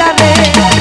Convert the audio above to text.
রে